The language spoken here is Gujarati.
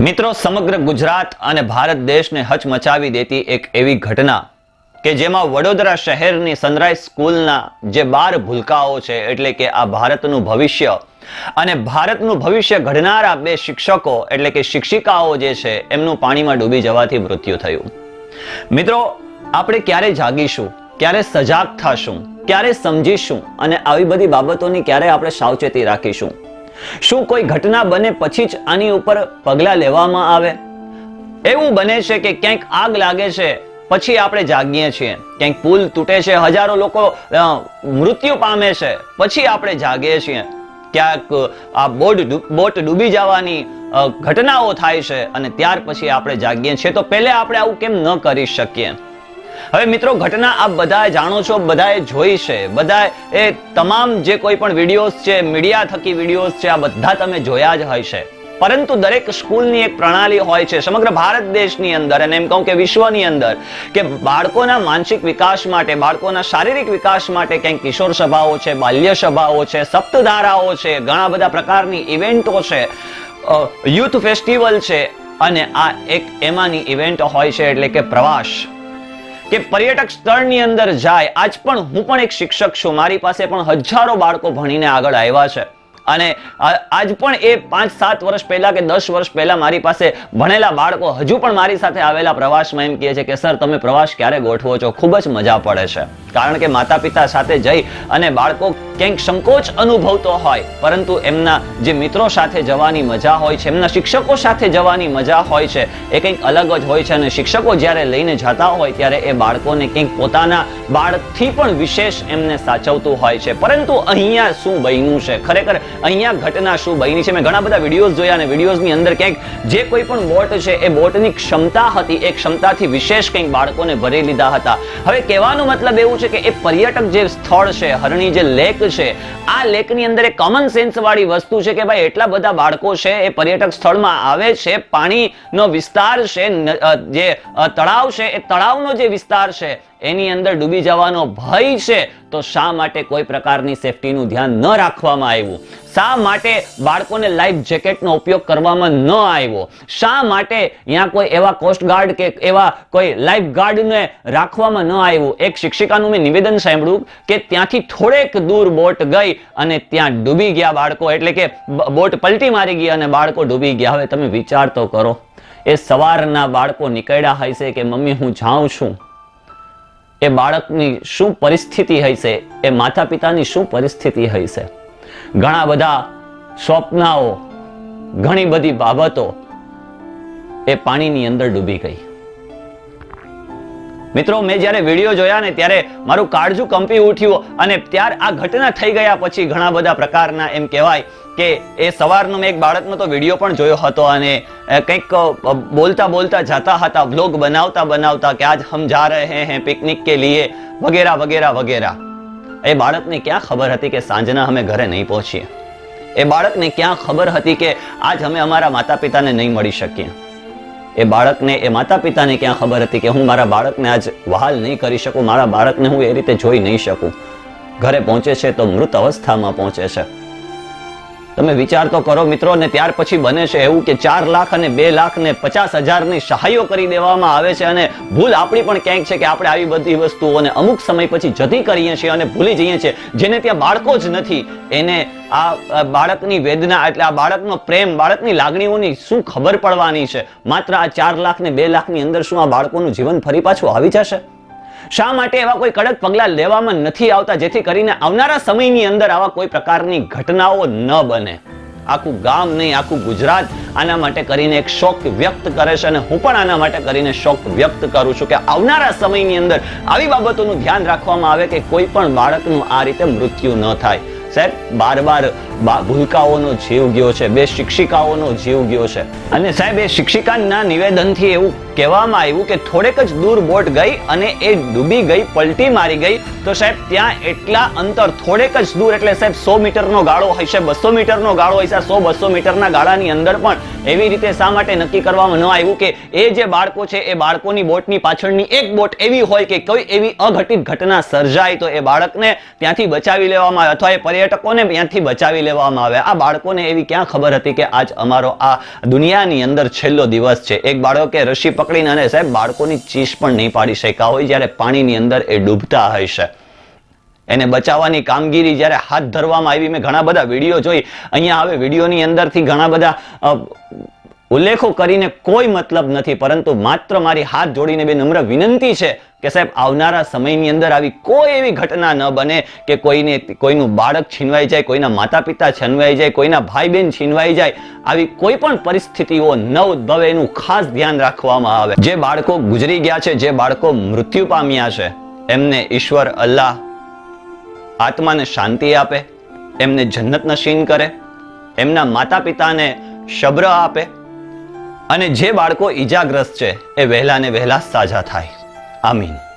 મિત્રો, સમગ્ર ગુજરાત અને ભારત દેશને હચમચાવી દેતી એક એવી ઘટના કે જેમાં વડોદરા શહેરની સનરાઈઝ સ્કૂલના જે બાર ભૂલકાઓ છે, એટલે કે આ ભારતનું ભવિષ્ય અને ભારતનું ભવિષ્ય ઘડનારા બે શિક્ષકો, એટલે કે શિક્ષિકાઓ જે છે, એમનું પાણીમાં ડૂબી જવાથી મૃત્યુ થયું. મિત્રો, આપણે ક્યારે જાગીશું? ક્યારે સજાગ થશું? ક્યારે સમજીશું? અને આવી બધી બાબતોની ક્યારે આપણે સાવચેતી રાખીશું? શું કોઈ ઘટના બને પછી જ આની ઉપર પગલાં લેવામાં આવે? એવું બને છે કે ક્યાંક આગ લાગે છે, પછી આપણે જાગીએ છીએ. ક્યાંક પુલ તૂટે છે, હજારો લોકો મૃત્યુ પામે છે, પછી આપણે જાગીએ છીએ. ક્યાંક આ બોટ બોટ ડૂબી જવાની ઘટનાઓ થાય છે અને ત્યાર પછી આપણે જાગીએ છીએ. તો પહેલે આપણે આવું કેમ ન કરી શકીએ? હવે મિત્રો, ઘટના આપ બધાએ જાણો છો, બધાએ જોઈ છે. બધાએ એ તમામ જે કોઈ પણ વિડીયોઝ છે, મીડિયા થકી વિડીયોઝ છે, આ બધા તમે જોયા જ હોય છે પરંતુ દરેક સ્કૂલની એક પ્રણાલી હોય છે, સમગ્ર ભારત દેશની અંદર, અને એમ કહું કે વિશ્વની અંદર, કે બાળકોના માનસિક વિકાસ માટે, બાળકોના શારીરિક વિકાસ માટે કંઈક કિશોર સભાઓ છે, બાલ્ય સભાઓ છે, સપ્તધારાઓ છે, ઘણા બધા પ્રકારની ઇવેન્ટો છે યુથ ફેસ્ટિવલ છે, અને આ એક એમાંની ઇવેન્ટ હોય છે, એટલે કે પ્રવાસ. કે પર્યટક સ્થળની અંદર જાય. આજ પણ હું પણ એક શિક્ષક છું. મારી પાસે પણ હજારો બાળકો ભણીને આગળ આવ્યા છે. અને આજ પણ એ પાંચ સાત વર્ષ પહેલા કે દસ વર્ષ પહેલા મારી પાસે ભણેલા બાળકો હજુ પણ મારી સાથે આવેલા પ્રવાસમાં એમ કહે છે કે, સર, તમે પ્રવાસ ક્યારે ગોઠવો છો? ખૂબ જ મજા પડે છે. કારણ કે માતા પિતા સાથે જઈ અને બાળકો ક્યાંક સંકોચ અનુભવતો હોય, પરંતુ એમના જે મિત્રો સાથે જવાની મજા હોય છે, એમના શિક્ષકો સાથે જવાની મજા હોય છે, એ કંઈક અલગ જ હોય છે અને શિક્ષકો જ્યારે લઈને જતા હોય ત્યારે એ બાળકોને કંઈક પોતાના બાળકથી પણ વિશેષ એમને સાચવતું હોય છે. પરંતુ અહીંયા શું બન્યું છે? ખરેખર અહીંયા ઘટના શું બની છે? મેં ઘણા બધા વિડીયોઝ જોયા અને વિડીયોઝની અંદર ક્યાંક જે કોઈ પણ બોટ છે, એ બોટની ક્ષમતા હતી, એ ક્ષમતાથી વિશેષ કંઈક બાળકોને ભરી લીધા હતા. હવે કહેવાનો મતલબ એવું છે કે એ પર્યટક જે સ્થળ છે, હરણી જે લેક છે, આ લેકની અંદર એક કોમન સેન્સ વાળી વસ્તુ છે કે ભાઈ એટલા બધા બાળકો છે, એ પર્યટક સ્થળમાં આવે છે, પાણીનો વિસ્તાર છે જે તળાવ છે, એ તળાવનો જે વિસ્તાર છે એની અંદર ડૂબી જવાનો ભય છે, તો શા માટે કોઈ પ્રકારની સેફટીનું ધ્યાન ન રાખવામાં આવ્યું? શા માટે બાળકોને લાઈફ જેકેટનો ઉપયોગ કરવામાં ન આવ્યો? શા માટે ત્યાં કોઈ એવા કોસ્ટગાર્ડ કે એવા કોઈ લાઈફ ગાર્ડને રાખવામાં ન આવ્યું? એક શિક્ષિકાનું મેં નિવેદન સાંભળ્યું કે ત્યાંથી થોડેક દૂર બોટ ગઈ અને ત્યાં ડૂબી ગયા બાળકો, એટલે કે બોટ પલટી મારી ગઈ અને બાળકો ડૂબી ગયા. હવે તમે વિચાર તો કરો, એ સવારના બાળકો નીકળ્યા હશે કે, મમ્મી, હું જાઉં છું? એ બાળકની શું પરિસ્થિતિ હશે? એ માતા પિતાની શું પરિસ્થિતિ હશે? ઘણા બધા સ્વપ્નાઓ, ઘણી બધી બાબતો એ પાણીની અંદર ડૂબી ગઈ. મિત્રો, મેં જ્યારે વીડિયો જોયા ને ત્યારે મારું કાળજું કંપી ઉઠ્યું અને ત્યાર આ ઘટના થઈ ગયા પછી ઘણા બધા પ્રકારના એમ કહેવાય કે એ સવારનો મેં એક બાળકનો તો વીડિયો પણ જોયો હતો અને કંઈક બોલતા બોલતા જતા હતા વ્લોગ બનાવતા બનાવતા કે આજ હમ જા રહે હૈ પિકનિક કે લીએ, વગેરા વગેરા વગેરા. એ બાળકને ક્યાં ખબર હતી કે સાંજના અમે ઘરે નહીં પહોંચીએ? એ બાળકને ક્યાં ખબર હતી કે આજ અમે અમારા માતા પિતાને નહીં મળી શકીએ? એ બાળકને, એ માતા પિતાને ક્યાં ખબર હતી કે હું મારા બાળકને આજ વહાલ નહીં કરી શકું, મારા બાળકને હું એ રીતે જોઈ નહીં શકું? ઘરે પહોંચે છે તો મૃત અવસ્થામાં પહોંચે છે. તમે વિચાર તો કરો મિત્રો ને ત્યાર પછી બને છે એવું કે ચાર લાખ અને બે લાખ ને પચાસ હજારની સહાયો કરી દેવામાં આવે છે અને ભૂલ આપણી પણ ક્યાંક છે કે આપણે આવી બધી વસ્તુઓને અમુક સમય પછી જતી કરીએ છીએ અને ભૂલી જઈએ છીએ. જેને ત્યાં બાળકો જ નથી, એને આ બાળકની વેદના એટલે આ બાળકનો પ્રેમ, બાળકની લાગણીઓની શું ખબર પડવાની છે? માત્ર આ ચાર લાખ ને બે લાખની અંદર શું આ બાળકોનું જીવન ફરી પાછું આવી જશે? શા માટે એવા કોઈ કડક પગલાં લેવામાં નથી આવતા જેથી કરીને આવનારા સમયની અંદર આવા કોઈ પ્રકારની ઘટનાઓ ન બને? આખું ગામ નહીં, આખું ગુજરાત આના માટે કરીને એક શોક વ્યક્ત કરે છે અને હું પણ આના માટે કરીને શોક વ્યક્ત કરું છું કે આવનારા સમયની અંદર આવી બાબતોનું ધ્યાન રાખવામાં આવે કે કોઈ પણ બાળકનું આ રીતે મૃત્યુ ન થાય. સાહેબ, બાર બાર ભૂલકાઓનો જીવ ગયો છે, બે શિક્ષિકાઓનો જીવ ગયો છે. અને સાહેબ, એ શિક્ષિકાના નિવેદનથી એવું કહેવામાં આવ્યું કે થોડેક જ દૂર બોટ ગઈ અને એ ડૂબી ગઈ, પલટી મારી ગઈ. તો સાહેબ, ત્યાં એટલા અંતર, થોડેક જ દૂર, એટલે સાહેબ, સો મીટરનો ગાળો હશે બસો મીટરનો ગાળો હશે સો બસો મીટરના ગાળાની અંદર પણ એવી રીતે શા માટે નક્કી કરવામાં ન આવ્યું કે એ જે બાળકો છે, એ બાળકોની બોટની પાછળની એક બોટ એવી હોય કે કોઈ એવી અઘટિત ઘટના સર્જાય તો એ બાળકને ત્યાંથી બચાવી લેવામાં અથવા એ પર્યટકોને ત્યાંથી બચાવી લેવામાં આવે આ બાળકોને એવી ક્યાં ખબર હતી કે આજ અમારો આ દુનિયાની અંદર છેલ્લો દિવસ છે? એક બાળકે રસી પકડીને અને સાહેબ, બાળકોની ચીસ પણ નહીં પાડી શક્યા હોય જ્યારે પાણીની અંદર એ ડૂબતા હશે એને બચાવવાની કામગીરી જ્યારે હાથ ધરવામાં આવી, મેં ઘણા બધા વીડિયો જોઈ. અહીંયા હવે વિડીયોની અંદરથી ઘણા બધા ઉલ્લેખો કરીને કોઈ મતલબ નથી, પરંતુ માત્ર મારી હાથ જોડીને બે નમ્ર વિનંતી છે કે સાહેબ, આવનારા સમયની અંદર આવી કોઈ એવી ઘટના ન બને કે કોઈને, કોઈનું બાળક છીનવાઈ જાય, કોઈના માતા પિતા છીનવાઈ જાય, કોઈના ભાઈ બહેન છીનવાઈ જાય. આવી કોઈ પણ પરિસ્થિતિઓ ન ઉદ્ભવે એનું ખાસ ધ્યાન રાખવામાં આવે. જે બાળકો ગુજરી ગયા છે, જે બાળકો મૃત્યુ પામ્યા છે, એમને ઈશ્વર અલ્લાહ આત્માને શાંતિ આપે, એમને જન્નત નશીન કરે, એમના માતા પિતાને શબ્ર આપે, અને જે બાળકો ઈજાગ્રસ્ત છે, એ વહેલા ને વહેલા સાજા થાય. আমিন